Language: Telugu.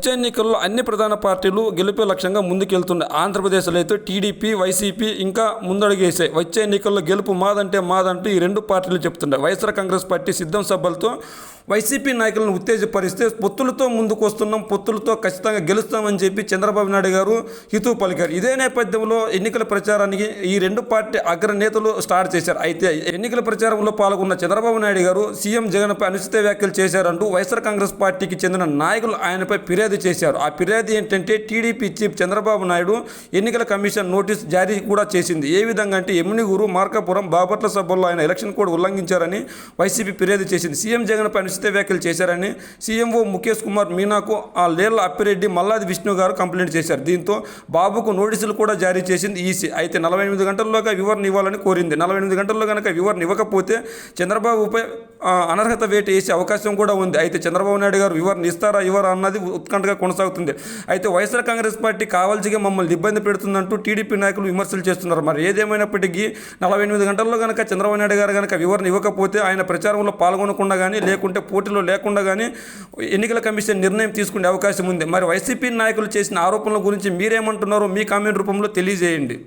వచ్చే ఎన్నికల్లో అన్ని ప్రధాన పార్టీలు గెలిపే లక్ష్యంగా ముందుకెళ్తున్నాయి. ఆంధ్రప్రదేశ్లో అయితే టీడీపీ వైసీపీ ఇంకా ముందడుగేసాయి వచ్చే ఎన్నికల్లో గెలుపు మాదంటే మాదంటూ ఈ రెండు పార్టీలు చెప్తున్నాయి. వైఎస్ఆర్ కాంగ్రెస్ పార్టీ సిద్ధం సభలతో వైసీపీ నాయకులను ఉత్తేజపరిస్తే పొత్తులతో ముందుకు వస్తున్నాం పొత్తులతో ఖచ్చితంగా గెలుస్తామని చెప్పి చంద్రబాబు నాయుడు గారు హితూ పలికారు. ఇదే నేపథ్యంలో ఎన్నికల ప్రచారానికి ఈ రెండు పార్టీ అగ్రనేతలు స్టార్ట్ చేశారు. అయితే ఎన్నికల ప్రచారంలో పాల్గొన్న చంద్రబాబు నాయుడు గారు సీఎం జగన్పై అనుచిత వ్యాఖ్యలు చేశారంటూ వైఎస్ఆర్ కాంగ్రెస్ పార్టీకి చెందిన నాయకులు ఆయనపై ఫిర్యాదు చేశారు. ఆ ఫిర్యాదు ఏంటంటే టీడీపీ చీఫ్ చంద్రబాబు నాయుడు ఎన్నికల కమిషన్ నోటీస్ జారీ కూడా చేసింది. ఏ విధంగా అంటే ఎమ్మినిగూరు మార్కాపురం బాపట్ల సభల్లో ఆయన ఎలక్షన్ కోడ్ ఉల్లంఘించారని వైసీపీ ఫిర్యాదు చేసింది. సీఎం జగన్పై అనుచిత వ్యాఖ్యలు చేశారని సీఎంఓ ముఖేష్ కుమార్ మీనాకు ఆ లేళ్ళ అప్పిరెడ్డి మల్లాది విష్ణు గారు కంప్లైంట్ చేశారు. దీంతో బాబుకు నోటీసులు కూడా జారీ చేసింది ఈసీ. అయితే నలభై ఎనిమిది గంటల్లోగా వివరణ ఇవ్వాలని కోరింది. నలభై ఎనిమిది గంటల్లో కనుక వివరణ ఇవ్వకపోతే చంద్రబాబుపై అనర్హత వేటు వేసే అవకాశం కూడా ఉంది. అయితే చంద్రబాబు నాయుడు గారు వివరణ ఇస్తారా ఇవ్వరా అన్నది ఉత్కంఠగా కొనసాగుతుంది. అయితే వైఎస్ఆర్ కాంగ్రెస్ పార్టీ కావాల్సిగా మమ్మల్ని ఇబ్బంది పెడుతుందంటూ టీడీపీ నాయకులు విమర్శలు చేస్తున్నారు. మరి ఏదేమైనప్పటికీ నలభై ఎనిమిది గంటల్లో కనుక చంద్రబాబు నాయుడు గారు కనుక వివరణ ఇవ్వకపోతే ఆయన ప్రచారంలో పాల్గొనకుండా కానీ లేకుంటే పోటీలో లేకుండా కానీ ఎన్నికల కమిషన్ నిర్ణయం తీసుకునే అవకాశం ఉంది. మరి వైసీపీ నాయకులు చేసిన ఆరోపణల గురించి మీరేమంటున్నారో మీ కామెంట్ రూపంలో తెలియజేయండి.